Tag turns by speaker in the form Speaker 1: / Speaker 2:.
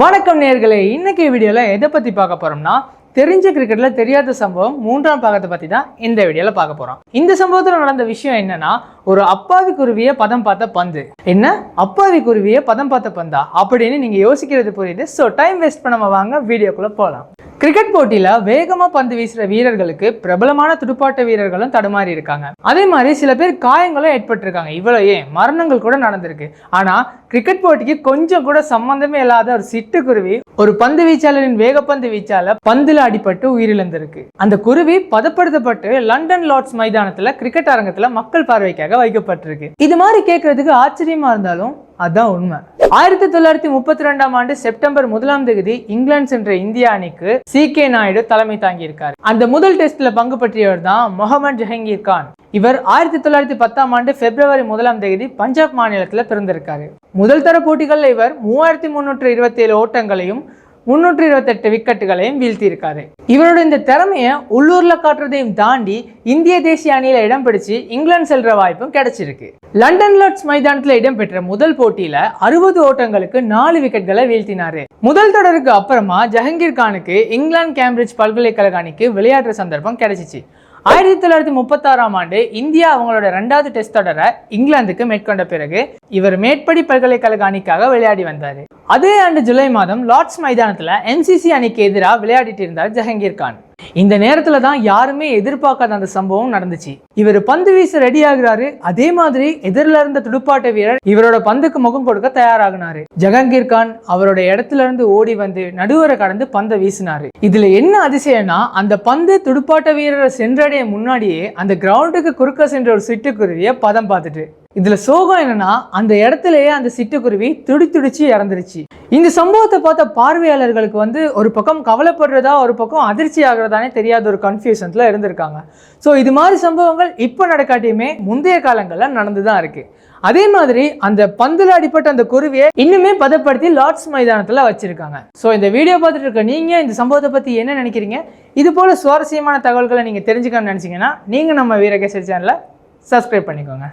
Speaker 1: வணக்கம் நேர்களே. இன்னைக்கு வீடியோவில் எதை பற்றி பார்க்க போறோம்னா தெரிஞ்ச கிரிக்கெட்ல தெரியாத சம்பவம் மூன்றாம் பாகத்தை பற்றி தான் இந்த வீடியோவில் பார்க்க போறோம். இந்த சம்பவத்தில் நடந்த விஷயம் என்னன்னா ஒரு அப்பாவி குருவியை பதம் பார்த்த பந்து. என்ன? அப்பாவி குருவியை பதம் பார்த்த பந்தா? அப்படின்னு நீங்க யோசிக்கிறது புரியுது. ஸோ டைம் வேஸ்ட் பண்ணாம வாங்க வீடியோக்குள்ளே போகலாம் கிரிக்கெட் போட்டியில வேகமா பந்து வீசுற வீரர்களுக்கு பிரபலமான துடுப்பாட்ட வீரர்களும் தடுமாறி இருக்காங்க. அதே மாதிரி சில பேர் காயங்களும் ஏற்பட்டிருக்காங்க. இவ்வளவு ஏன்? மரணங்கள் கூட நடந்திருக்கு. ஆனா கிரிக்கெட் போட்டிக்கு கொஞ்சம் கூட சம்பந்தமே இல்லாத ஒரு சிட்டுக்குருவி ஒரு பந்து வீச்சாளரின் வேகப்பந்து வீச்சால பந்துல அடிபட்டு உயிரிழந்திருக்கு. அந்த குருவி பதப்படுத்தப்பட்டு லண்டன் லார்ட்ஸ் மைதானத்துல கிரிக்கெட் அரங்கத்துல மக்கள் பார்வைக்காக வைக்கப்பட்டிருக்கு. இது மாதிரி கேட்கறதுக்கு ஆச்சரியமா இருந்தாலும் அதான் உண்மை. ஆயிரத்தி தொள்ளாயிரத்தி முப்பத்தி ரெண்டாம் ஆண்டு செப்டம்பர் முதலாம் தேதி இங்கிலாந்து சென்ற இந்திய அணிக்கு சி கே நாயுடு தலைமை தாங்கியிருக்கார். அந்த முதல் டெஸ்ட்ல பங்கு பற்றியவர் தான் முகமது ஜஹங்கீர் கான். இவர் ஆயிரத்தி தொள்ளாயிரத்தி பத்தாம் ஆண்டு பிப்ரவரி முதலாம் தேதி பஞ்சாப் மாநிலத்தில் பிறந்திருக்காரு. முதல் தர போட்டிகளில் இவர் மூவாயிரத்தி முன்னூற்று இருபத்தி ஏழு ஓட்டங்களையும் முன்னூற்றி இருபத்தெட்டு விக்கெட்டுகளையும் வீழ்த்தியிருக்காரு. இவரோட இந்த திறமையை உள்ளூர்ல காட்டுறதையும் தாண்டி இந்திய தேசிய அணியில இடம் பிடிச்சு இங்கிலாந்து செல்ற வாய்ப்பும் கிடைச்சிருக்கு. லண்டன் லார்ட்ஸ் மைதானத்துல இடம்பெற்ற முதல் போட்டியில அறுபது ஓட்டங்களுக்கு நாலு விக்கெட்களை வீழ்த்தினாரு. முதல் தொடருக்கு அப்புறமா ஜஹங்கீர் கானுக்கு இங்கிலாந்து கேம்பிரிட்ஜ் பல்கலைக்கழக அணிக்கு விளையாடுற சந்தர்ப்பம் கிடைச்சிச்சு. ஆயிரத்தி தொள்ளாயிரத்தி முப்பத்தாறாம் ஆண்டு இந்தியா அவங்களோட ரெண்டாவது டெஸ்ட் தொடரை இங்கிலாந்துக்கு மேற்கொண்ட பிறகு இவர் மேற்படி பல்கலைக்கழக அணிக்காக விளையாடி வந்தார். அதே ஆண்டு ஜூலை மாதம் லார்ட்ஸ் மைதானத்தில் என்சிசி அணிக்கு எதிராக விளையாடிட்டு இருந்தார் ஜஹங்கீர் கான். இந்த நேரத்தில் தான் யாருமே எதிர்பார்க்காத அந்த சம்பவம் நடந்துச்சு. இவர் பந்து வீச ரெடி ஆகுறாரு. அதே மாதிரி எதிரில் இருந்த துடுப்பாட்ட வீரர் இவரோட பந்துக்கு முகம் கொடுக்க தயாராகினாரு. ஜஹங்கீர் கான் அவரோட இடத்துல இருந்து ஓடி வந்து நடுவரை கடந்து பந்தை வீசினாரு. இதுல என்ன அதிசயம்னா அந்த பந்து துடுப்பாட்ட வீரரை சென்றடைய முன்னாடியே அந்த கிரவுண்டுக்கு குறுக்க சென்ற ஒரு சிட்டுக்குருவியை பதம் பார்த்துட்டு இதில் சோகம் என்னன்னா அந்த இடத்துலயே அந்த சிட்டுக்குருவி துடி துடிச்சு இறந்துருச்சு. இந்த சம்பவத்தை பார்த்த பார்வையாளர்களுக்கு வந்து ஒரு பக்கம் கவலைப்படுறதா ஒரு பக்கம் அதிர்ச்சி ஆகுறதானே தெரியாத ஒரு கன்ஃபியூஷன்ஸில் இருந்திருக்காங்க. ஸோ இது மாதிரி சம்பவங்கள் இப்போ நடக்காட்டியுமே முந்தைய காலங்களில் நடந்து தான் இருக்குது அதே மாதிரி அந்த பந்தில் அடிப்பட்ட அந்த குருவியை இன்னுமே பதப்படுத்தி லார்ட்ஸ் மைதானத்தில் வச்சிருக்காங்க. ஸோ இந்த வீடியோ பார்த்துட்டு இருக்க நீங்கள் இந்த சம்பவத்தை பற்றி என்ன நினைக்கிறீங்க? இது போல் சுவாரஸ்யமான தகவல்களை நீங்கள் தெரிஞ்சுக்கணும்னு நினச்சிங்கன்னா நீங்கள் நம்ம வீரகேசரி சேனலை சப்ஸ்கிரைப் பண்ணிக்கோங்க.